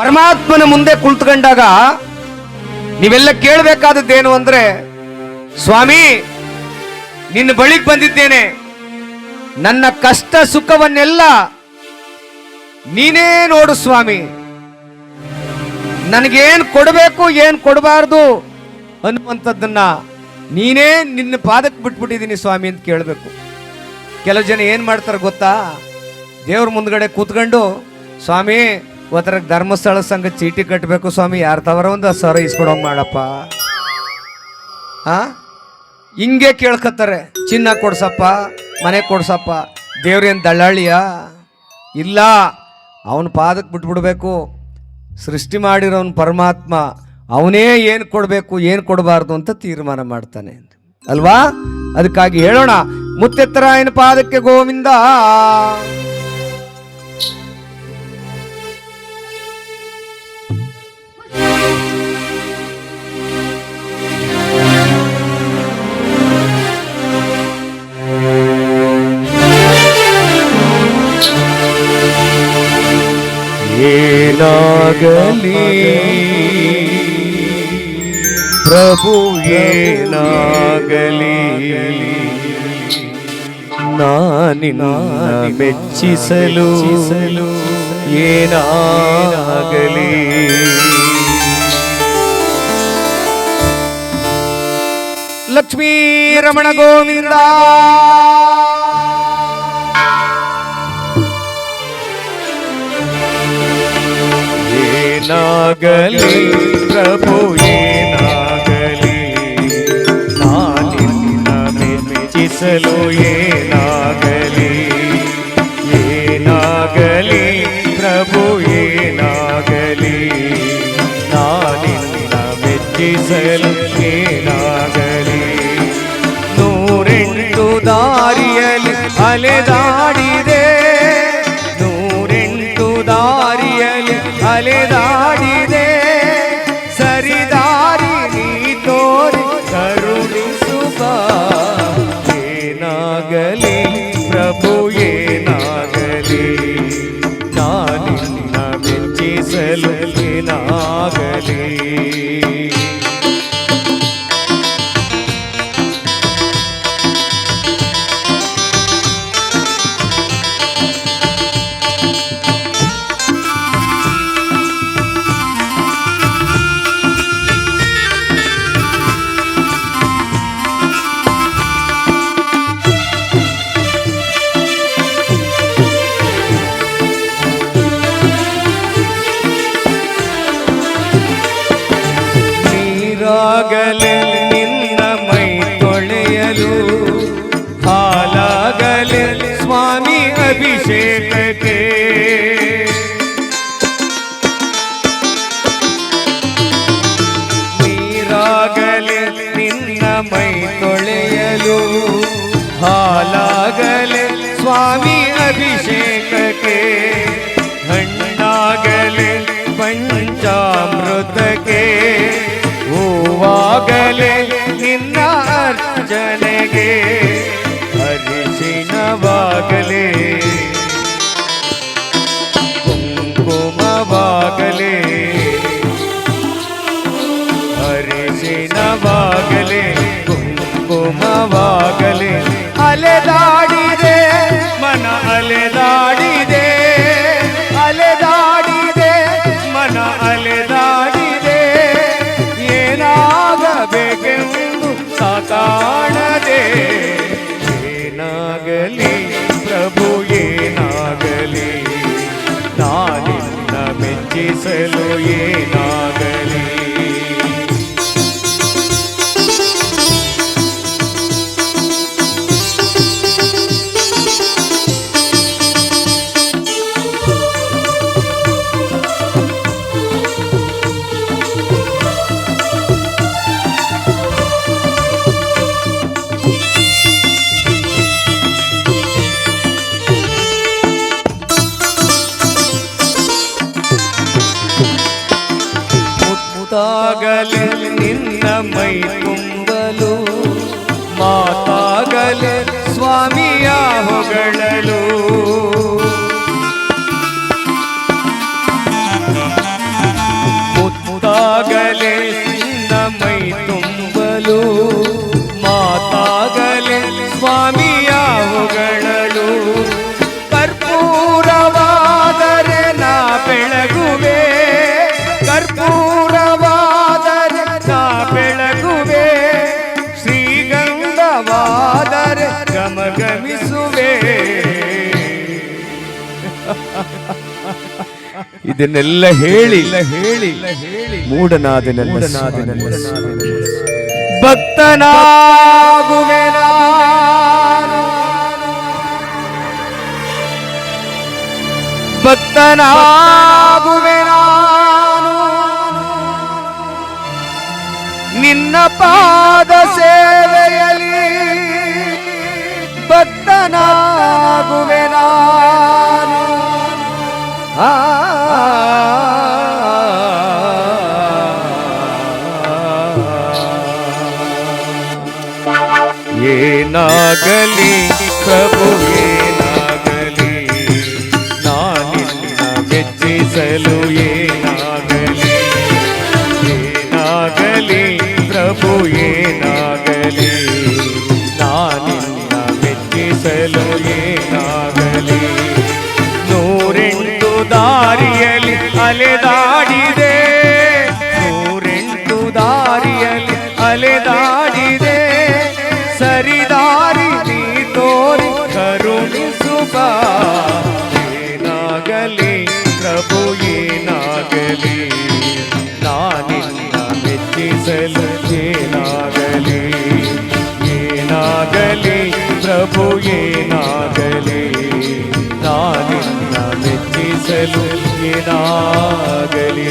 ಪರಮಾತ್ಮನ ಮುಂದೆ ಕುಳಿತುಕೊಂಡಾಗ ನೀವೆಲ್ಲ ಕೇಳಬೇಕಾದದ್ದೇನು ಅಂದ್ರೆ, ಸ್ವಾಮಿ, ನಿನ್ನ ಬಳಿಗೆ ಬಂದಿದ್ದೇನೆ. ನನ್ನ ಕಷ್ಟ ಸುಖವನ್ನೆಲ್ಲ ನೀನೇ ನೋಡು ಸ್ವಾಮಿ. ನನಗೇನು ಕೊಡಬೇಕು, ಏನು ಕೊಡಬಾರ್ದು ಅನ್ನುವಂಥದ್ದನ್ನ ನೀನೇ ನಿನ್ನ ಪಾದಕ್ಕೆ ಬಿಟ್ಬಿಟ್ಟಿದ್ದೀನಿ ಸ್ವಾಮಿ ಅಂತ ಕೇಳಬೇಕು. ಕೆಲವು ಜನ ಏನು ಮಾಡ್ತಾರೆ ಗೊತ್ತಾ? ದೇವ್ರ ಮುಂದ್ಗಡೆ ಕೂತ್ಕೊಂಡು, ಸ್ವಾಮಿ ಒತ್ತರ ಧರ್ಮಸ್ಥಳ ಸಂಘ ಚೀಟಿ ಕಟ್ಟಬೇಕು ಸ್ವಾಮಿ, ಯಾರು ತವರ ಒಂದು ಹತ್ತು ಸಾವಿರ ಇಸ್ಕೊಡೋಂಗ್ ಮಾಡಪ್ಪ? ಆ? ಹಿಂಗೆ ಕೇಳ್ಕತ್ತಾರೆ. ಚಿನ್ನ ಕೊಡ್ಸಪ್ಪ, ಮನೆ ಕೊಡ್ಸಪ್ಪ. ದೇವ್ರೇನು ದಳ್ಳಾಳಿಯ? ಇಲ್ಲ, ಅವನ ಪಾದಕ್ಕೆ ಬಿಟ್ಬಿಡ್ಬೇಕು. ಸೃಷ್ಟಿ ಮಾಡಿರೋನು ಪರಮಾತ್ಮ, ಅವನೇ ಏನು ಕೊಡಬೇಕು, ಏನು ಕೊಡಬಾರ್ದು ಅಂತ ತೀರ್ಮಾನ ಮಾಡ್ತಾನೆ ಅಲ್ವಾ? ಅದಕ್ಕಾಗಿ ಹೇಳೋಣ ಮುತ್ತೆತ್ತರಾಯನ ಪಾದಕ್ಕೆ ಗೋವಿಂದ? ಏನಾಗಲಿ ಪ್ರಭು ಏನಾಗಲಿ ನಾನಿನ ಮೆಚ್ಚಿಸಲು ಏನಾಗಲಿ ಲಕ್ಷ್ಮೀ ರಮಣ ಗೋವಿಂದ ಏನಾಗಲಿ ಪ್ರಭು ಏನಾಗಲಿ ನಾನಿನ್ನ ಮೆಚ್ಚಿಸಲು ಏನಾಗಲಿ ಏನಾಗಲಿ ಪ್ರಭು ಏನಾಗಲಿ ನಾನಿನ್ನ ಮೆಚ್ಚಿಸಲು ಏನಾಗಲಿ ನೂರೆಂಟು ದಾರಿಯಲ್ಲಿ ಅಲೆದಾಡಿದೆ ನೀರಾಗಲೇ ನಿನ್ನ ಮೈ ತೊಳೆಯಲು ಹಾಲಾಗಲಿ ಸ್ವಾಮಿ ಅಭಿಷೇಕಕ್ಕೆ. ನೀರಾಗಲಿ ನಿನ್ನ ಮೈ ತೊಳೆಯಲು ಹಾಲಾಗಲಿ ಸ್ವಾಮಿ ಅಭಿಷೇಕಕ್ಕೆ. ಅರ್ಚನೆಗೆ ನಾನಿನ್ನ ಮೆಚ್ಚಿಸಲು ಏನಾಗಲಿ মত ಇದನ್ನೆಲ್ಲ ಹೇಳಿ. ಹೇಳಿ. ಮೂಡನಾದ ಭಕ್ತನಾಗುವೆ. ಭಕ್ತನಾಗುವೆ ನಾನು ನಿನ್ನ ಪಾದ ಸೇವೆಯಲ್ಲಿ ಭಕ್ತನಾಗುವೆ ನಾನು ಆ ಏನಾಗಲಿ ಪ್ರಭು ಏನಾಗಲಿ ನಾನಿನ್ನ ಮೆಚ್ಚಿಸಲು ಏನಾಗಲಿ ಏನಾಗಲಿ ಪ್ರಭು ಏನಾಗಲಿ ನಾನಿನ್ನ ಮೆಚ್ಚಿಸಲು ಏನಾಗಲಿ ನೂರೆಂಟು ದಾರಿಯಲ್ಲಿ ಅಲೆದಾಡಿದೆ ಪ್ರಭುಯೇ ನಾಗಲಿ ನಾನಿನ್ನ ಮೆಚ್ಚಿಸಲು ಏನಾಗಲಿ